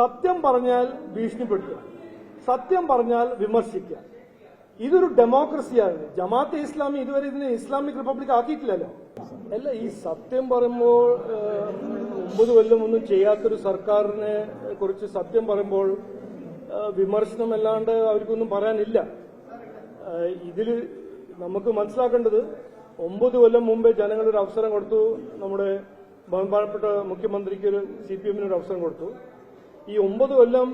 സത്യം പറഞ്ഞാൽ ഭീഷണിപ്പെടുത്തുക സത്യം പറഞ്ഞാൽ വിമർശിക്കുക. ഇതൊരു ഡെമോക്രസിയാണ്. ജമാഅത്തെ ഇസ്ലാമി ഇതുവരെ ഇതിനെ ഇസ്ലാമിക് റിപ്പബ്ലിക് ആക്കിയിട്ടില്ലല്ലോ. അല്ല ഈ സത്യം പറയുമ്പോൾ ഒമ്പത് കൊല്ലം ഒന്നും ചെയ്യാത്തൊരു സർക്കാരിനെ കുറിച്ച് സത്യം പറയുമ്പോൾ വിമർശനം വിമർശനമല്ലാണ്ട് അവർക്കൊന്നും പറയാനില്ല. ഇതിൽ നമുക്ക് മനസ്സിലാക്കേണ്ടത് ഒമ്പത് കൊല്ലം മുമ്പേ ജനങ്ങളൊരു അവസരം കൊടുത്തു. നമ്മുടെ ബഹുമാനപ്പെട്ട മുഖ്യമന്ത്രിക്ക് ഒരു സി പി എമ്മിന് ഒരു അവസരം കൊടുത്തു. ഈ ഒമ്പത് കൊല്ലം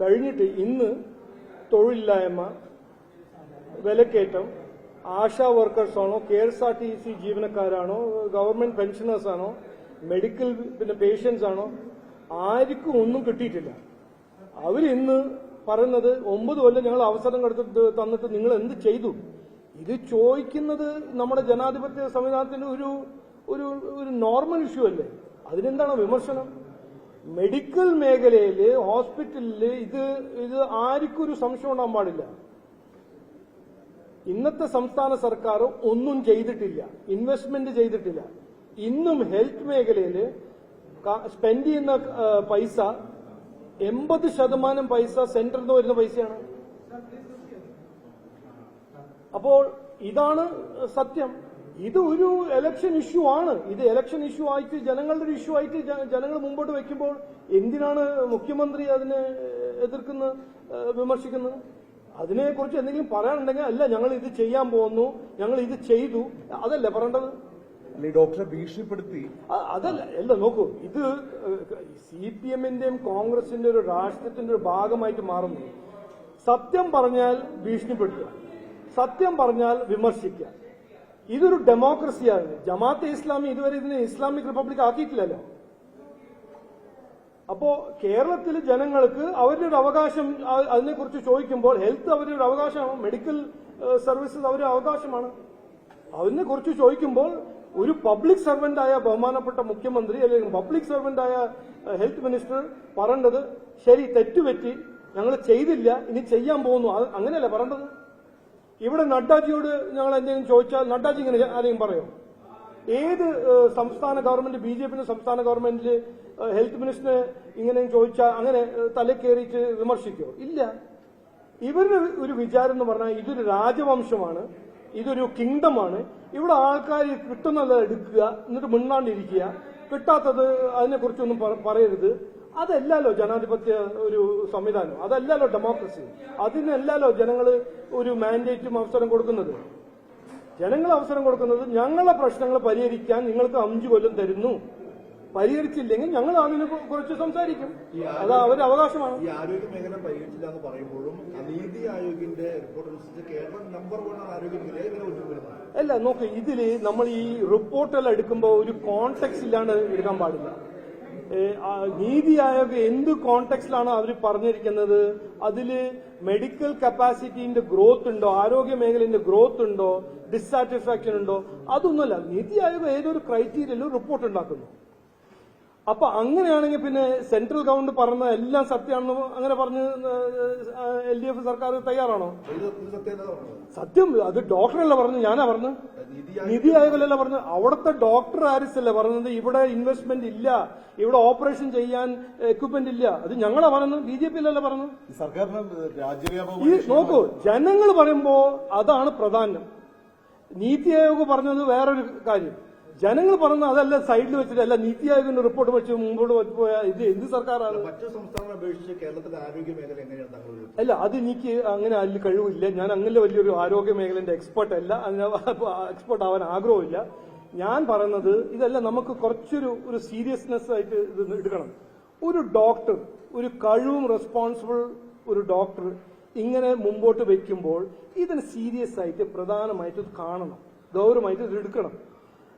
കഴിഞ്ഞിട്ട് ഇന്ന് തൊഴിലില്ലായ്മ വിലക്കയറ്റം ആശാ വർക്കേഴ്സ് ആണോ K S R T C ജീവനക്കാരാണോ government pensioners ആണോ മെഡിക്കൽ പിന്നെ പേഷ്യൻസ് ആണോ ആർക്കും ഒന്നും കിട്ടിയിട്ടില്ല. അവരിന്ന് പറയുന്നത് ഒമ്പത് കൊല്ലം ഞങ്ങൾ അവസരം കൊടുത്തിട്ട് തന്നിട്ട് നിങ്ങൾ എന്ത് ചെയ്തു? ഇത് ചോദിക്കുന്നത് നമ്മുടെ ജനാധിപത്യ സംവിധാനത്തിന്റെ ഒരു ഒരു ഒരു നോർമൽ ഇഷ്യൂ അല്ലേ? അതിനെന്താണ് വിമർശനം? മെഡിക്കൽ മേഖലയിൽ ഹോസ്പിറ്റലിൽ ഇത് ഇത് ആർക്കും ഒരു സംശയം ഉണ്ടാകാൻ പാടില്ല. ഇന്നത്തെ സംസ്ഥാന സർക്കാർ ഒന്നും ചെയ്തിട്ടില്ല. ഇൻവെസ്റ്റ്മെന്റ് ചെയ്തിട്ടില്ല. ഇന്നും ഹെൽത്ത് മേഖലയിൽ സ്പെൻഡ് ചെയ്യുന്ന പൈസ എൺപത് ശതമാനം പൈസ സെന്ററിൽ നിന്ന് വരുന്ന പൈസയാണ്. അപ്പോൾ ഇതാണ് സത്യം. ഇത് ഒരു എലക്ഷൻ ഇഷ്യൂ ആണ്. ഇത് എലക്ഷൻ ഇഷ്യൂ ആയിട്ട് ജനങ്ങളുടെ ഒരു ഇഷ്യൂ ആയിട്ട് ജനങ്ങൾ മുമ്പോട്ട് വെക്കുമ്പോൾ എന്തിനാണ് മുഖ്യമന്ത്രി അതിനെ എതിർക്കുന്ന വിമർശിക്കുന്നത്? അതിനെക്കുറിച്ച് എന്തെങ്കിലും പറയാനുണ്ടെങ്കിൽ അല്ല ഞങ്ങൾ ഇത് ചെയ്യാൻ പോകുന്നു ഞങ്ങൾ ഇത് ചെയ്തു. അതല്ലേ പറയേണ്ടത്? അല്ലെ ഡോക്ടറെ ഭീഷണിപ്പെടുത്തി. അതല്ല അല്ല നോക്കൂ ഇത് സി പി എമ്മിന്റെയും കോൺഗ്രസിന്റെ ഒരു രാഷ്ട്രത്തിന്റെ ഒരു ഭാഗമായിട്ട് മാറുന്നു. സത്യം പറഞ്ഞാൽ ഭീഷണിപ്പെടുത്തുക. സത്യം പറഞ്ഞാൽ വിമർശിക്കുക. ഇതൊരു ഡെമോക്രസിയാണ്. ജമാഅത്തെ ഇസ്ലാമി ഇതുവരെ ഇതിനെ ഇസ്ലാമിക് റിപ്പബ്ലിക് ആക്കിയിട്ടില്ലല്ലോ. അപ്പോ കേരളത്തിലെ ജനങ്ങൾക്ക് അവരുടെ ഒരു അവകാശം അതിനെക്കുറിച്ച് ചോദിക്കുമ്പോൾ ഹെൽത്ത് അവരുടെ ഒരു അവകാശമാണ് മെഡിക്കൽ സർവീസസ് അവരുടെ അവകാശമാണ്. അതിനെക്കുറിച്ച് ചോദിക്കുമ്പോൾ ഒരു പബ്ലിക് സർവന്റായ ബഹുമാനപ്പെട്ട മുഖ്യമന്ത്രി അല്ലെങ്കിൽ പബ്ലിക് സർവന്റായ ഹെൽത്ത് മിനിസ്റ്റർ പറഞ്ഞത് ശരി തെറ്റുപറ്റി ഞങ്ങൾ ചെയ്തില്ല ഇനി ചെയ്യാൻ പോകുന്നു. അങ്ങനെയല്ലേ പറയേണ്ടത്? ഇവിടെ നഡ്ഡാജിയോട് ഞങ്ങൾ എന്തെങ്കിലും ചോദിച്ചാൽ നഡ്ഡാജി ഇങ്ങനെ ആരെയും പറയോ? ഏത് സംസ്ഥാന ഗവൺമെന്റ് ബി ജെ പിന്റെ സംസ്ഥാന ഗവൺമെന്റിൽ ഹെൽത്ത് മിനിസ്റ്ററിന് ഇങ്ങനെ ചോദിച്ചാൽ അങ്ങനെ തലക്കേറിയിട്ട് വിമർശിക്കോ? ഇല്ല. ഇവരുടെ ഒരു വിചാരം എന്ന് പറഞ്ഞാൽ ഇതൊരു രാജവംശമാണ് ഇതൊരു കിങ്ഡമാണ്. ഇവിടെ ആൾക്കാർ കിട്ടുന്നത് എടുക്കുക എന്നിട്ട് മിണ്ടാണ്ടിരിക്കുക കിട്ടാത്തത് അതിനെക്കുറിച്ചൊന്നും പറ- പറയരുത്. അതല്ലല്ലോ ജനാധിപത്യ ഒരു സംവിധാനം. അതല്ലല്ലോ ഡെമോക്രസി അതിനല്ലല്ലോ ജനങ്ങൾ ഒരു മാൻഡേറ്റും അവസരം കൊടുക്കുന്നത്. ജനങ്ങൾ അവസരം കൊടുക്കുന്നത് ഞങ്ങളെ പ്രശ്നങ്ങൾ പരിഹരിക്കാൻ നിങ്ങൾക്ക് അഞ്ചു കൊല്ലം തരുന്നു. പരിഹരിച്ചില്ലെങ്കിൽ ഞങ്ങൾ അതിനെ കുറിച്ച് സംസാരിക്കും. അത് അവരുടെ അവകാശമാണ്. ഈ ആരോഗ്യ മേഖല പരിഹരിച്ചില്ല എന്ന് പറയുമ്പോഴും നീതി ആയോഗിന്റെ റിപ്പോർട്ട് അനുസരിച്ച് കേരളം നമ്പർ വൺ ആരോഗ്യ അല്ല നോക്ക് ഇതിൽ നമ്മൾ ഈ റിപ്പോർട്ടെല്ലാം എടുക്കുമ്പോൾ ഒരു കോണ്ടെക്സ് ഇല്ലാണ്ട് എടുക്കാൻ പാടില്ല. നീതി ആയോഗ് എന്ത് കോണ്ടെക്സ്റ്റിലാണ് അവർ പറഞ്ഞിരിക്കുന്നത്? അതിൽ മെഡിക്കൽ കപ്പാസിറ്റിന്റെ ഗ്രോത്ത് ഉണ്ടോ? ആരോഗ്യ മേഖലയുടെ ഗ്രോത്ത് ഉണ്ടോ? ഡിസ്സാറ്റിസ്ഫാക്ഷൻ ഉണ്ടോ? അതൊന്നുമല്ല. നീതി ആയോഗ് ഏതൊരു ക്രൈറ്റീരിയയിലും റിപ്പോർട്ട് ഉണ്ടാക്കുന്നു. അപ്പൊ അങ്ങനെയാണെങ്കിൽ പിന്നെ സെൻട്രൽ ഗവൺമെന്റ് പറഞ്ഞ എല്ലാം സത്യമാണെന്ന് അങ്ങനെ പറഞ്ഞ് എൽ ഡി എഫ് സർക്കാർ തയ്യാറാണോ? സത്യം അത് ഡോക്ടറല്ല പറഞ്ഞു ഞാനാ പറഞ്ഞു നീതി ആയോഗല്ല പറഞ്ഞു അവിടുത്തെ ഡോക്ടർ ആരിസ് അല്ല പറഞ്ഞത്? ഇവിടെ ഇൻവെസ്റ്റ്മെന്റ് ഇല്ല. ഇവിടെ ഓപ്പറേഷൻ ചെയ്യാൻ എക്വിപ്മെന്റ് ഇല്ല. അത് ഞങ്ങളാ പറഞ്ഞു ബി ജെ പി അല്ലല്ലോ പറഞ്ഞു ഈ നോക്കൂ ജനങ്ങൾ പറയുമ്പോ അതാണ് പ്രധാനം. നീതി ആയോഗ് പറഞ്ഞത് വേറൊരു കാര്യം. ജനങ്ങൾ പറഞ്ഞ അതല്ല സൈഡിൽ വെച്ചിട്ട് അല്ല നീതി ആയോഗിന്റെ റിപ്പോർട്ട് വെച്ച് മുമ്പോട്ട് പോയാൽ ഇത് എന്ത് സർക്കാരാണ്? മറ്റു സംസ്ഥാനങ്ങളെ അപേക്ഷിച്ച് കേരളത്തിലെ ആരോഗ്യ മേഖല എങ്ങനെയാണ് അല്ല അത് എനിക്ക് അങ്ങനെ അതിൽ കഴിവില്ല. ഞാൻ അങ്ങനെ വലിയൊരു ആരോഗ്യ മേഖലന്റെ എക്സ്പെർട്ട് അല്ല. എക്സ്പെർട്ട് ആവാൻ ആഗ്രഹമില്ല ഞാൻ പറയുന്നത് ഇതല്ല നമുക്ക് കുറച്ചൊരു ഒരു സീരിയസ്നെസ് ആയിട്ട് ഇത് എടുക്കണം. ഒരു ഡോക്ടർ ഒരു കഴിവും റെസ്പോൺസിബിൾ ഒരു ഡോക്ടർ ഇങ്ങനെ മുമ്പോട്ട് വെക്കുമ്പോൾ ഇതിന് സീരിയസ് ആയിട്ട് പ്രധാനമായിട്ട് കാണണം. ഗൗരവമായിട്ട് ഇത് എടുക്കണം.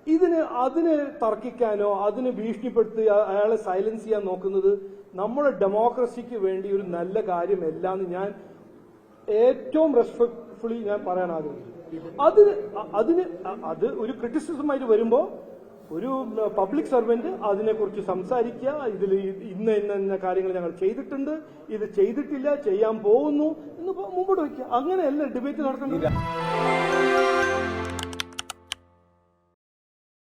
ഇതിന് അതിന് തർക്കിക്കാനോ അതിന് ഭീഷണിപ്പെടുത്തി അയാളെ സൈലൻസ് ചെയ്യാൻ നോക്കുന്നത് നമ്മുടെ ഡെമോക്രസിക്ക് വേണ്ടി ഒരു നല്ല കാര്യമല്ല എന്ന് ഞാൻ ഏറ്റവും റെസ്പെക്ട്ഫുള്ളി ഞാൻ പറയാൻ ആഗ്രഹിക്കുന്നു. അതിന് അതിന് അത് ഒരു ക്രിറ്റിസിസമായിട്ട് വരുമ്പോൾ ഒരു പബ്ലിക് സർവന്റ് അതിനെക്കുറിച്ച് സംസാരിക്കുക ഇതിൽ ഇന്ന ഇന്ന ഇന്ന കാര്യങ്ങൾ ഞങ്ങൾ ചെയ്തിട്ടുണ്ട് ഇത് ചെയ്തിട്ടില്ല ചെയ്യാൻ പോകുന്നു എന്ന് മുമ്പോട്ട് വയ്ക്കുക. അങ്ങനെയല്ല ഡിബേറ്റ് നടത്തേണ്ടത്